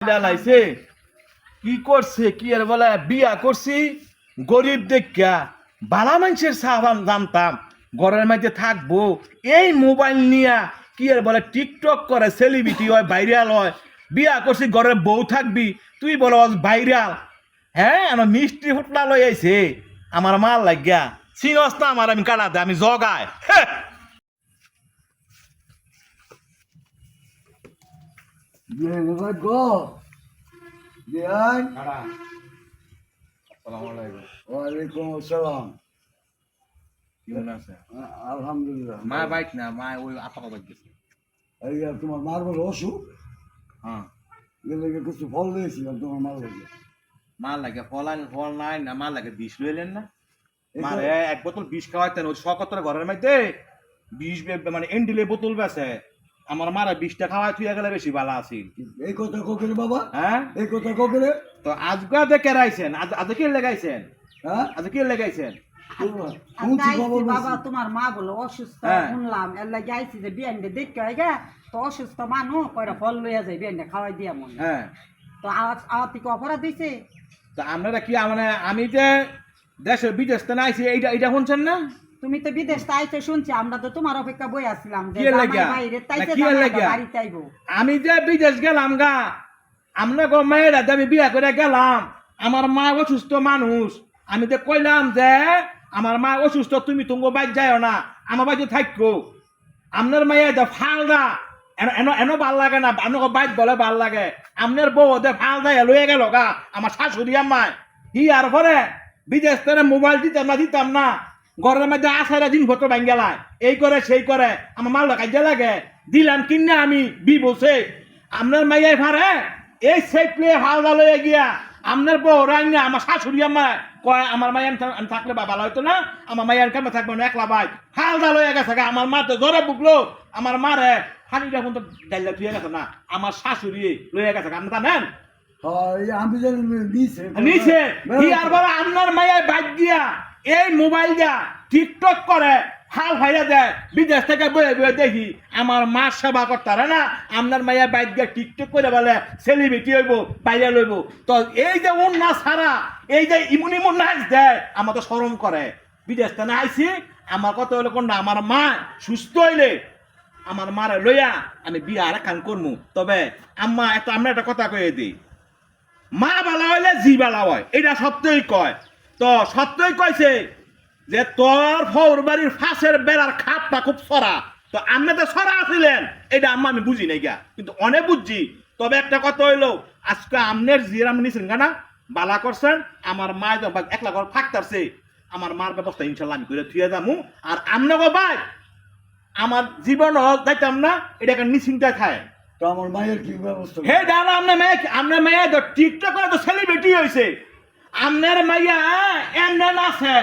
লাইছে কি করছে, কি আর বলে, বিয়া করছি, গরিব দেখা বালা মানুষের সাহাবাম জানতাম, ঘরের মধ্যে থাকব। এই মোবাইল নিয়া কি আর বলে, টিকটক করে সেলিব্রিটি হয় ভাইরাল হয়। বিয়া করছি, ঘরের বউ থাকবি, তুই বলো ভাইরাল হ্যাঁ আমার মিষ্টি ফুটলা লই আইছে। আমার মাল লাগিয়া চিনস না আমার আমি কাটাতে আমি জগায়। Bien, এবার গো ওয়ালাইকুম আসসালাম আলহামদুলিল্লাহ মা বাইক না মা ওই আপা বাইক গেছে এই তোমার মার বলে অসুখ হ্যাঁ কিছু ফল দিয়েছিলাম তোমার মার বলে মাল লাগে ফল আন ফল নাই না মাল লাগে বিষ লইলেন না মারে এক বোতল বিষ খাওয়াইতেন ওই শকতর ঘরের মধ্যে। বিষ মানে এন্ডিলে বোতল বেছে। আমার মারা বিষটা খাওয়াই তুই গেলে বেশি ভালো আছিল এই কথা কোকিলে বাবা? হ্যাঁ? এই কথা কোকিলে তো আজকে দেখে রাইছেন? আজ আজ কি লেগাইছেন? হ্যাঁ? আজ কি লেগাইছেন? খবর বাবা তোমার মা বলো অসুস্থ হ্যাঁ। শুনলাম। এর লাগে আইছি যে বিয়ানটা দেখতে হয় গা তো অসুস্থ কয়টা ফল লইয়া যায় বিয়ানটা খাওয়াই দিয়া মনে। হ্যাঁ। তো আওয়াজ আওয়াজ থেকে অপরাধ দিছে তো আপনারা কি মানে আমি যে দেশের বিদেশ আইছি এইটা এইটা শুনছেন না? তুমি তো বিদেশ আইতে শুনছি আমরা তো তোমার অপেক্ষা বই কি তাইতে কি আইবো আমি যে বিদেশ গেলাম গা আমরা গো মেয়েরা আমি বিয়া করে গেলাম আমার মা অসুস্থ মানুষ। আমি যে কইলাম যে আমার মা অসুস্থ তুমি তুঙ্গ বাইক যাও না আমার বাড়িতে থাকো আপনার মেয়ে যে ফালদা এন- এন এন ভালো লাগে না আপনার বাইক বলে ভালো লাগে। আপনার বউ ওদের ফালদা লয়ে গেল গা আমার শাশুড়ি আমায়। হি আর পরে বিদেশ মোবাইল দিতাম না দিতাম না। ঘরের মধ্যে আসারা জিনিসপত্র ভাঙ গেলায় এই করে সেই করে আমার মাল কাজে লাগে। দিলাম কিনে আমি বি বসে আপনার মাইয়াই ফারে এই সেট নিয়ে হালদা লয়ে গিয়া আপনার বউ রাইনে আমার শাশুড়ি আমার কয় আমার মাইয়ান আমি থাকলে বাবা হয়তো না? আমার মাইয়ান কেমন থাকবে? না একলা ভাই। হালদা লয়ে গেছে গা, আমার মা তো জ্বরে বুকলো আমার মারে হানিটা কিন্তু ডাইলা থুয়ে গেছে না। আমার শাশুড়ি লয়ে গেছে আপনি জানেন? হ্যাঁ, আমি জানি নিছে। নিচে কি আর আপনার মায়ের বাইক দিয়া এই মোবাইল দিয়া টিকটক করে, হাল ফাইরা দেয় বিদেশ থেকে বয়ে বয়ে দেখি আমার মা সেবা করতারে না? আপনার মায়ের বাইক দিয়া টিকটক করে বলে সেলিব্রিটি হইব বাইরে লইব তো এই যে উন্না সারা এই যে ইমুন ইমুন নাচ দেয় আমার তো সরম করে। বিদেশ থেকে আইছি, আমার কথা হলো কোনটা আমার মা সুস্থ হইলে আমার মারে লইয়া আমি বিয়া আর খান করমু। তবে আম্মা একটা আমরা একটা কথা কয়ে দিই। মা বালা হইলে জি বালা হয়, এটা সত্যই কয়। তো সত্যই কইছে যে তোর ফৌর বাড়ির ফাঁসের বেড়ার খাপটা খুব সরা। তো আপনি তো সরা আছিলেন এটা আম্মা আমি বুঝি নাই গা। কিন্তু অনেক বুঝছি। তবে একটা কথা হইল আজকে আমনের জিরাম নিছেন না বালা করছেন আমার মা একলা ঘর ফাঁকতারছে। আমার মার ব্যবস্থা ইনশাল্লাহ আমি করে থুয়ে যামু। আর আমনে গো ভাই আমার জীবন যাইতাম না এটা একটা নিশ্চিন্তায় খায়। তো আমার মায়ের কি ব্যবস্থা? হে দাদা আপনার মেয়ে আপনার মেয়ে তো টিকটক করে তো সেলিব্রিটি হয়েছে আপনার মাইয়া এমন আছে।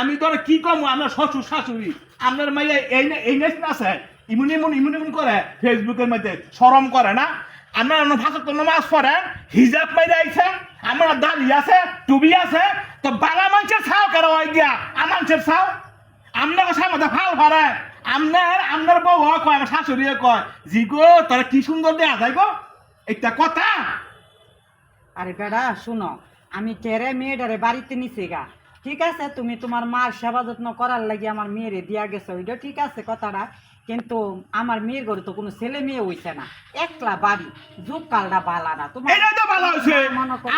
আমি তোর কি কম? আপনার শ্বশুর, শাশুড়ি। আপনার মাইয়া এই এই নেস আছে। ইমুন ইমুন ইমুন ইমুন করে ফেসবুকের মধ্যে শরম করে না। আপনার অন্য ভাষা তো নামাজ পড়েন হিজাব মাইরে আইছে, আমার দাড়ি আছে টুবি আছে। তো বালা মানুষের ছাও কেন হয় গিয়া? আমার ছাও? আপনার সামনে ফাল ফারে আপনার আপনার বউ কয়, আমার শাশুড়ি কয়, জি গো, তোরা কি সুন্দর দেয়া যায় গো? একটা কথা। আরে বেড়া, শুনো আমি কেরে মেয়েটারে বাড়িতে নিছি গা। ঠিক আছে তুমি তোমার মার সেবা যত্ন করার লাগি আমার মেয়েরে দিয়া গেছো ওইটা ঠিক আছে কথাটা কিন্তু আমার মেয়ের ঘরে তো কোনো ছেলে মেয়ে হইছে না। একলা বাড়ি যুগ কালটা বালা না। তোমার তো ভালো হয়েছে।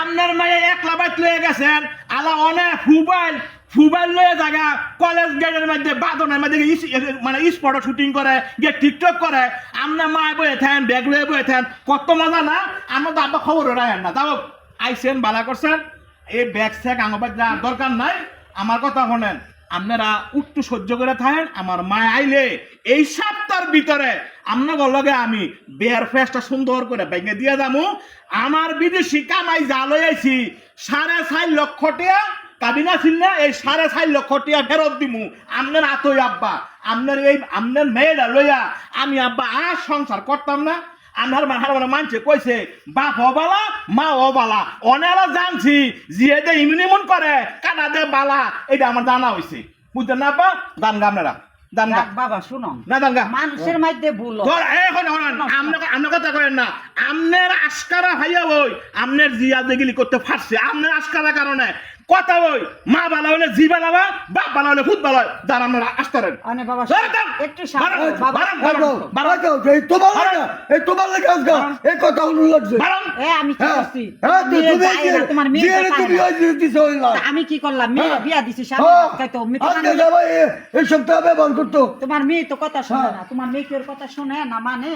আপনার মেয়ে একলা বাইক লয়ে গেছেন আলা অনেক ফুবাইল ফুবাইল লয়ে জায়গা কলেজ গেটের মধ্যে বাদনের মধ্যে মানে স্পটে শুটিং করে গিয়ে টিকটক করে। আপনার মা বয়ে থাকেন ব্যাগ লয়ে বয়ে থাকেন কত মজা না? আমরা তো আব্বা খবর রাখেন না। তাও আইসেন বালা করছেন, এই ব্যাগ, স্যাগ আঙবার যা দরকার নাই, আমার কথা শোনেন। আপনারা উত্তু সহ্য করে থাকেন, আমার মা আইলে এই সপ্তাহের ভিতরে আপনার লগে আমি বেয়ার ফেসটা সুন্দর করে ভেঙে দিয়ে যাব। আমার বিদেশি কামাই যা লই আইছি, সাড়ে চার লক্ষ টিয়া কাবিনা ছিল না এই সাড়ে চার লক্ষ টিয়া ফেরত দিমু। আপনার আতই আব্বা, আপনার এই আপনার মেয়েরা লইয়া আমি আব্বা আর সংসার করতাম না। আমার মাহার মানে মানছে কইছে বাপ বালা মা ও বালা অনেরা জানছি জিয়ে দে ইমন ইমন করে কানা দে বালা। এটা আমার জানা হইছে। বুঝতে না বা জান গা আপনারা বাবা শুনো। না দাঙ্গা মানুষের মধ্যে ভুল এখন আপনার কথা করেন না। আমনের আস্কারা ভাইয়া ওই আমনের জিয়া যেগুলি করতে পারছে আমনের আস্কারা কারণে কথা ওই মা বালা হলে জি বালাবা বাপ বালা হলে ফুট বালা দাঁড় আপনারা আসতারেন আনে বাবা ধর, ধর। একটু সামনে। বারণ, বাবা বারণ, এই তো, বারণ, এই তো, এই তোমার লাগে এই তোমার লাগে আজকে। এই কথা অনু লাগছে। এ আমি কি হ্যাঁ। করছি? হ্যাঁ মেয়ে তুমি তোমার মেয়ে তুমি ওই দিছো ওই আমি কি করলাম? মেয়ে হ্যাঁ। বিয়া দিছি তো আমি- তোমার আজকে মেয়ে- এই সপ্তাহে ব্যবহার করতো। তোমার মেয়ে তো কথা শোনে। না। তোমার মেয়ে কি কথা শোনে না মানে?